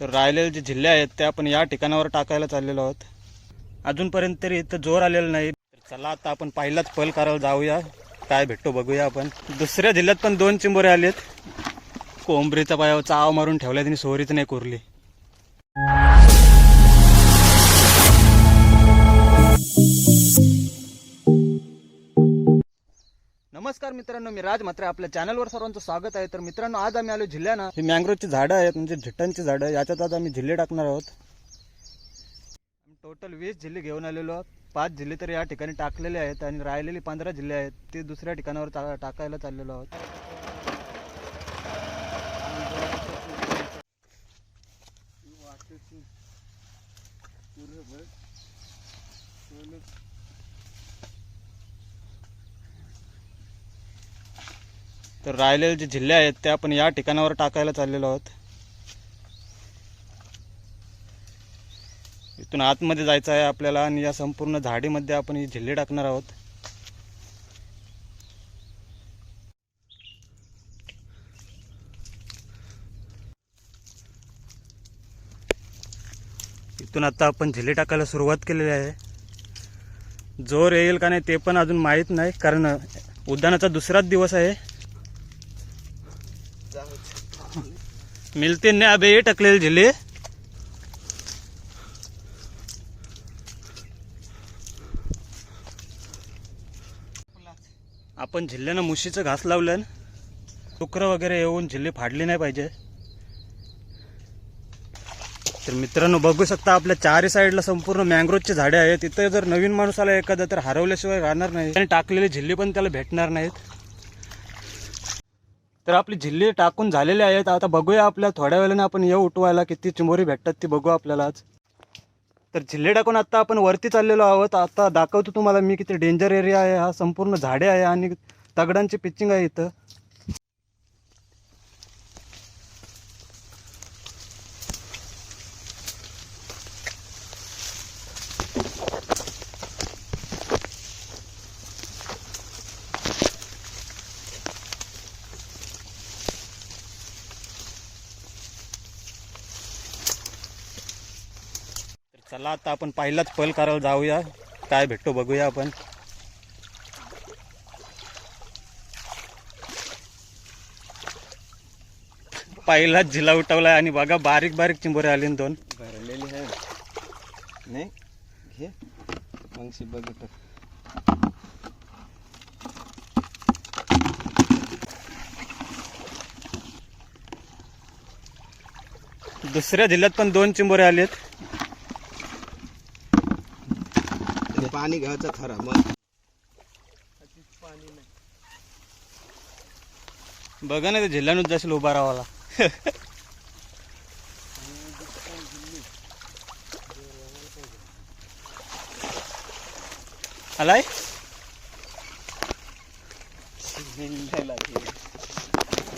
तर राहिलेले जे जिल्हे आहेत ते आपण या ठिकाणावर टाकायला चाललेलो आहोत. अजूनपर्यंत तरी इथं जोर आलेला नाही. तर चला आता आपण पहिलाच पल करायला जाऊया. काय भेटतो बघूया आपण. दुसऱ्या जिल्ह्यात पण दोन चिंबोरे आलेत. कोंबरीचा पायावर चाव मारून ठेवल्या त्यांनी सोरीच नाही कोरली. नमस्कार मित्रांनो मी राज मात्र आपल्या चॅनलवर सर्वांचं स्वागत आहे. तर मित्रांनो आज आम्ही आलो जिल्ह्याना. ही मँग्रोवची झाडं आहेत म्हणजे झिट्टांची झाडं. याच्यात आज आम्ही जिल्हे टाकणार आहोत. टोटल वीस जिल्हे घेऊन आलेलो आहोत. पाच जिल्हे तर या ठिकाणी टाकलेले आहेत आणि राहिलेले पंधरा जिल्हे आहेत. ते दुसऱ्या ठिकाणावर टाकायला चाललेलो आहोत. तर राहिलेले जे जिल्हे आहेत ते आपण या ठिकाणावर टाकायला चाललेलो आहोत. इथून आतमध्ये जायचं आहे आपल्याला आणि या संपूर्ण झाडीमध्ये आपण ही जिल्हे टाकणार आहोत. इथून आता आपण झिल्ले टाकायला सुरुवात केलेली आहे. जोर येईल का नाही ते पण अजून माहीत नाही कारण उद्यानाचा दुसराच दिवस आहे. मिलते ने अबे ये टकलेले झिले आपण झिल्ल्यानं मुशीचं घास लावलं डुकरं वगैरे येऊन झिल्ली फाडले नाही पाहिजे. तर मित्रांनो बघू शकता आपल्या चारही साईडला संपूर्ण मँग्रोवचे झाडे आहेत. तिथं जर नवीन माणूस आला एखादा तर हरवल्याशिवाय राहणार नाही. आणि टाकलेले झिल्ली पण त्याला भेटणार नाहीत. तर आपली झिल्ली टाकून झालेले आहेत. आता बघूया आपल्या थोड्या वेळाने आपण येऊ उठवायला किती चिंबोरी भेटतात ती बघू आपल्याला आज. तर झिल्ले टाकून आत्ता आपण वरती चाललेलो आहोत. आता दाखवतो तुम्हाला मी किती डेंजर एरिया आहे. हा संपूर्ण झाडे आहे आणि दगडांची पिचिंग आहे इथं. चला आता आपण पहिलाच पल करायला जाऊया. काय भेटतो बघूया आपण. पहिलाच झिला उठवलाय आणि बघा बारीक बारीक चिंबोरे आले दोन. भरलेली आहे. नाही घे. मगशी बघितलं दुसऱ्या जिल्ह्यात पण दोन चिंबोरे आलेत. पाणी पाणी घ्यायचं खरं मग. बघा ना ते जिल्ह्यानच जाशील उभा राहावाला. आलाय?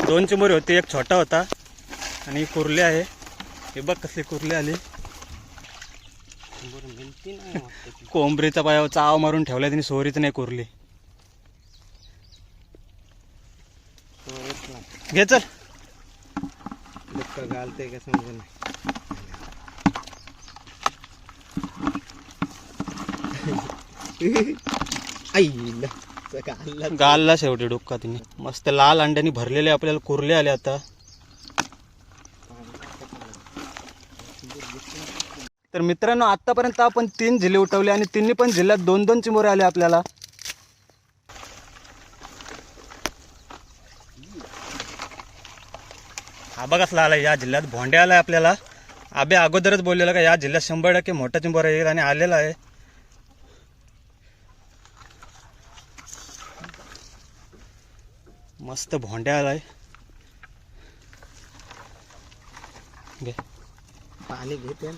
दोन चिंबोरी होती एक छोटा होता आणि कुर्ले आहे. हे बघ कसले कुर्ले आले. कोंबरीचा पायावर चाव मारून ठेवला त्यांनी सोरीच नाही कुरली. घे चल. घालते का समजा नाही. गालला शेवटी डोका तिने. मस्त लाल अंड्यानी भरलेले आपल्याला कुरले आले आता. तर मित्रांनो आतापर्यंत आपण तीन जिल्हे उठवले आणि तिन्ही पण जिल्ह्यात दोन दोन चिमोरे आले आपल्याला. हा बघ कसला आला या जिल्ह्यात भोंड्या आलाय आपल्याला. आबे अगोदरच बोललेला का या जिल्ह्यात शंभर टक्के मोठा चिंबोरा येईल आणि आलेला आहे. मस्त भोंड्या आलाय. घे. पाणी घेते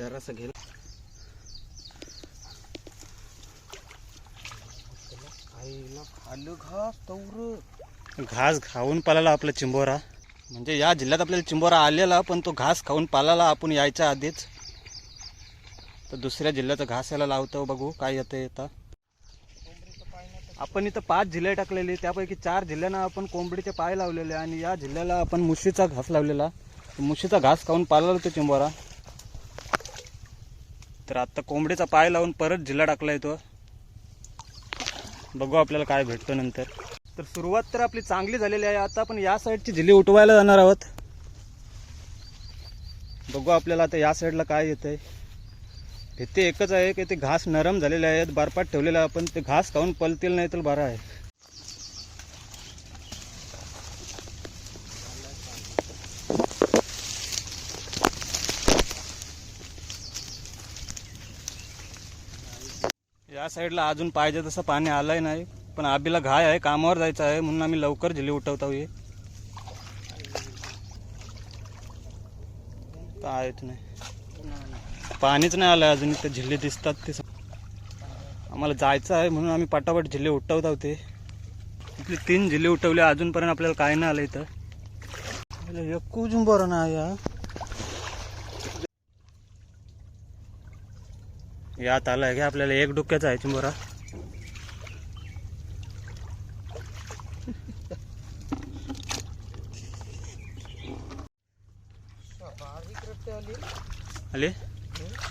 जरासं घेल आईला खाल्लं घास तवर. घास खाऊन पालाला आपला चिंबोरा. म्हणजे या जिल्ह्यात आपल्याला चिंबोरा आलेला पण तो घास खाऊन पालाला आपण यायच्या आधीच. तर दुसऱ्या जिल्ह्याचा घास याला लावतो बघू काय येतं येतं आपण इथं पाच जिल्हे टाकलेले त्यापैकी चार जिल्ह्यांना आपण कोंबडीचे पाय लावलेले आणि या जिल्ह्याला आपण मुशीचा घास लावलेला. मुशीचा घास खाऊन पाला तो चिंबोरा. तर आता कोंबडीचा पाय लावून परत झिल्ला टाकला तो बघू आपल्याला काय भेटतो नंतर. तर सुरुवात तर आपली चांगली झालेली आहे. आता आपण या साईडची झिल्ली उठवायला जाणार आहोत. बघू आपल्याला आता या साईडला काय येतंय. इथे एकच आहे की ते घास नरम झालेले आहेत. बारपाट ठेवलेलं आहे आपण. ते घास खाऊन पलतील नाही तर बरं आहे. या साईडला अजून पाहिजे तसं पाणी आलंय नाही. पण आबीला घाय आहे कामावर जायचं आहे म्हणून आम्ही लवकर झिली उठवतो आहोत आहेत नाही. पाणीच नाही आलं अजून ते झिल्ले दिसतात ते आम्हाला जायचं आहे म्हणून आम्ही पटापट झिल्ले उठवत होते इथले तीन झिल्ले उठवले अजूनपर्यंत आपल्याला काय नाही आलं इथं. एकूच बरं ना या यात आलाय की आपल्याला एक डुक्याचा आहे चिंबोरा. आले?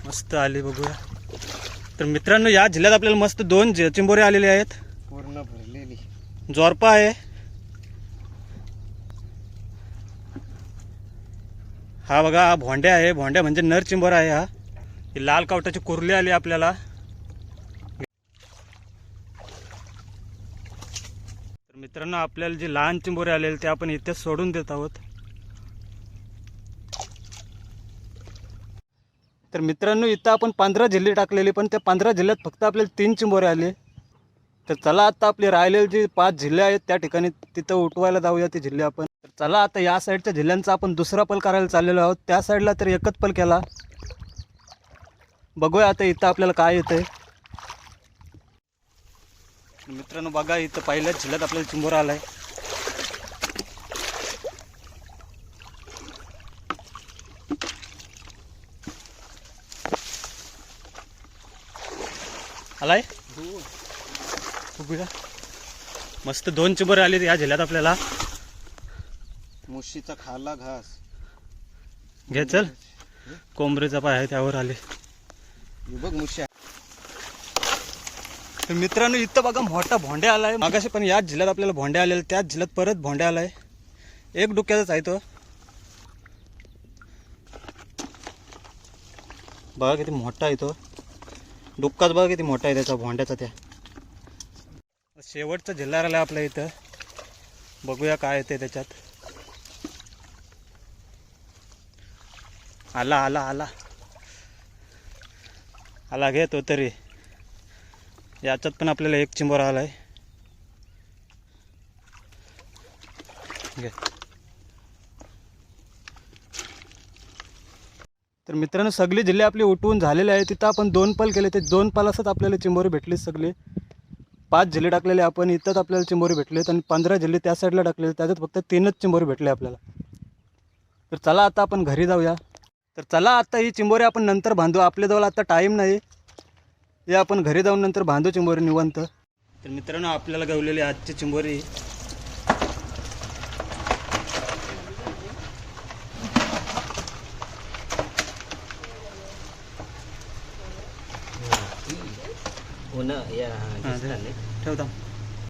मस्त आले बघूया. तर मित्रांनो या जिल्ह्यात आपल्याला मस्त दोन चिंबोरे आलेले आहेत. पूर्ण भरलेली. जोरपा आहे. हा बघा हा भोंड्या आहे. भोंड्या म्हणजे नर चिंबोरा आहे हा. ही लाल कावटाची कुर्ली आली आपल्याला. तर मित्रांनो आपल्याला जे लहान चिंबोरे आलेले ते आपण इथेच सोडून देत आहोत. तर मित्रांनो इथं आपण पंधरा जिल्हे टाकलेले पण त्या पंधरा जिल्ह्यात फक्त आपल्याला तीन चिंबोरे आले. तर चला आता आपले राहिलेले जे पाच जिल्हे आहेत त्या ठिकाणी तिथं उठवायला जाऊया ते जिल्हे आपण. तर चला आता या साईडच्या जिल्ह्यांचा आपण दुसरा पल करायला चाललेलो आहोत. त्या साईडला तर एकच पल केला. बघूया आता इथं आपल्याला काय येतंय. मित्रांनो बघा इथं पहिल्याच जिल्ह्यात आपल्याला चिंबोरा आलाय. आलाय? बघूया. मस्त दोन चिंबोरे आले या जिल्ह्यात आपल्याला. मुशीचा खाला घास. घे चल. कोंबरेचा पाय आहे त्यावर आले. बघ मुश्या तर मित्रांनो इथं बघा मोठा भोंड्या आलाय. मागाशी पण याच जिल्ह्यात आपल्याला भोंड्या आलेला त्याच जिल्ह्यात परत भोंड्या आलाय. एक डुक्याचाच आहे तो. बघा किती मोठा आहे तो. डुक्काच बघा किती मोठा आहे त्याचा भोंड्याचा त्या. शेवटचा जिल्हा आला आपल्या इथं. बघूया काय येते त्याच्यात. आला आला आला. आला घे तो तरी. याच्यात पण आपल्याला एक चिंबोरा आला घे. तर मित्रांनो सगळी जिल्हे आपली उठवून झालेले आहे तिथं आपण दोन पल केले. ते दोन पलासच आपल्याला चिंबोरी भेटली सगळी. पाच जिल्हे टाकलेले आपण इथंच आपल्याला चिंबोरी भेटले आणि पंधरा जिल्हे त्या साईडला टाकलेले त्याच्यात फक्त तीनच चिंबोरी भेटले आपल्याला. तर चला आता आपण घरी जाऊया. तर चला आता ही चिंबोरे आपण नंतर बांधू. आपल्याजवळ आता टाईम नाही. हे आपण घरी जाऊन नंतर बांधू चिंबोरी निवंत. तर मित्रांनो आपल्याला गवलेली आजची चिंबोरी. हो ठेवता.